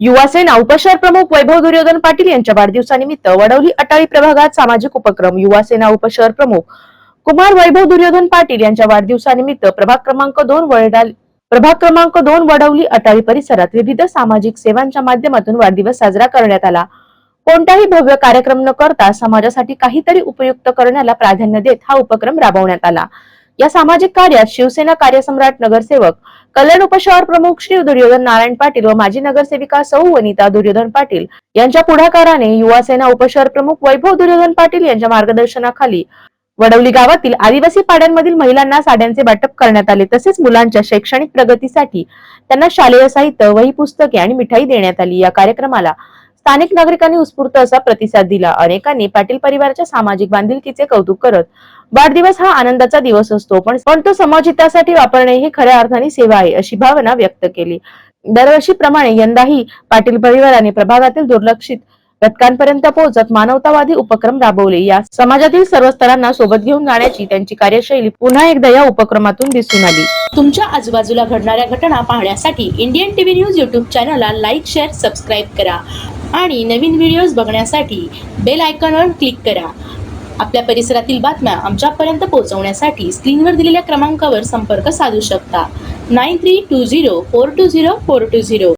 युवासेना उपशहर प्रमुख वैभव दुर्योधन पाटील यांच्या वाढदिवसानिमित्त वडवली अटाळी प्रभागात सामाजिक उपक्रम युवासेना उपशहर प्रमुख कुमार वैभव दुर्योधन पाटील यांच्या वाढदिवसानिमित्त प्रभाग क्रमांक दोन वडाली प्रभाग क्रमांक दोन वडवली अटाळी परिसरात विविध सामाजिक सेवांच्या माध्यमातून वाढदिवस साजरा करण्यात आला. कोणताही भव्य कार्यक्रम न करता समाजासाठी काहीतरी उपयुक्त करण्याला प्राधान्य देत हा उपक्रम राबवण्यात आला. या सामाजिक कार्यात शिवसेना कार्यसम्राट नगरसेवक कल्याण उपशहर प्रमुख श्री दुर्योधन नारायण पाटील व माजी नगरसेविका सौ वनिता दुर्योधन पाटील यांच्या पुढाकाराने युवासेना उपशहर प्रमुख वैभव दुर्योधन पाटील यांच्या मार्गदर्शनाखाली वडवली गावातील आदिवासी पाड्यांमधील महिलांना साड्यांचे वाटप करण्यात आले. तसेच मुलांच्या शैक्षणिक प्रगतीसाठी त्यांना शालेय साहित्य वही पुस्तके आणि मिठाई देण्यात आली. या कार्यक्रमाला स्थानिक नागरिकांनी उत्स्फूर्त असा प्रतिसाद दिला. अनेकांनी पाटील परिवाराच्या सामाजिक बांधिलकीचे कौतुक करत वाढदिवस हा आनंदाचा दिवस असतो पण पण तो समाजहितासाठी वापरणे ही खऱ्या अर्थाने सेवा आहे अशी भावना व्यक्त केली. दरवर्षीप्रमाणे यंदाही पाटील परिवाराने प्रभागातील दुर्लक्षित घटकांपर्यंत पोहोचत मानवतावादी उपक्रम राबवले. या समाजातील सर्व स्तरांना सोबत घेऊन जाण्याची त्यांची कार्यशैली पुन्हा एकदा या उपक्रमातून दिसून आली. तुमच्या आजूबाजूला घडणाऱ्या घटना पाहण्यासाठी इंडियन टीव्ही न्यूज युट्यूब चॅनलला लाईक शेअर सबस्क्राईब करा. आणि नवीन व्हिडिओज बघण्यासाठी बेल आयकॉनवर क्लिक करा. आपल्या परिसरातील बातम्या आमच्यापर्यंत पोहोचवण्यासाठी स्क्रीनवर दिलेल्या क्रमांकावर संपर्क साधू शकता. Nine three two zero four two zero four two zero.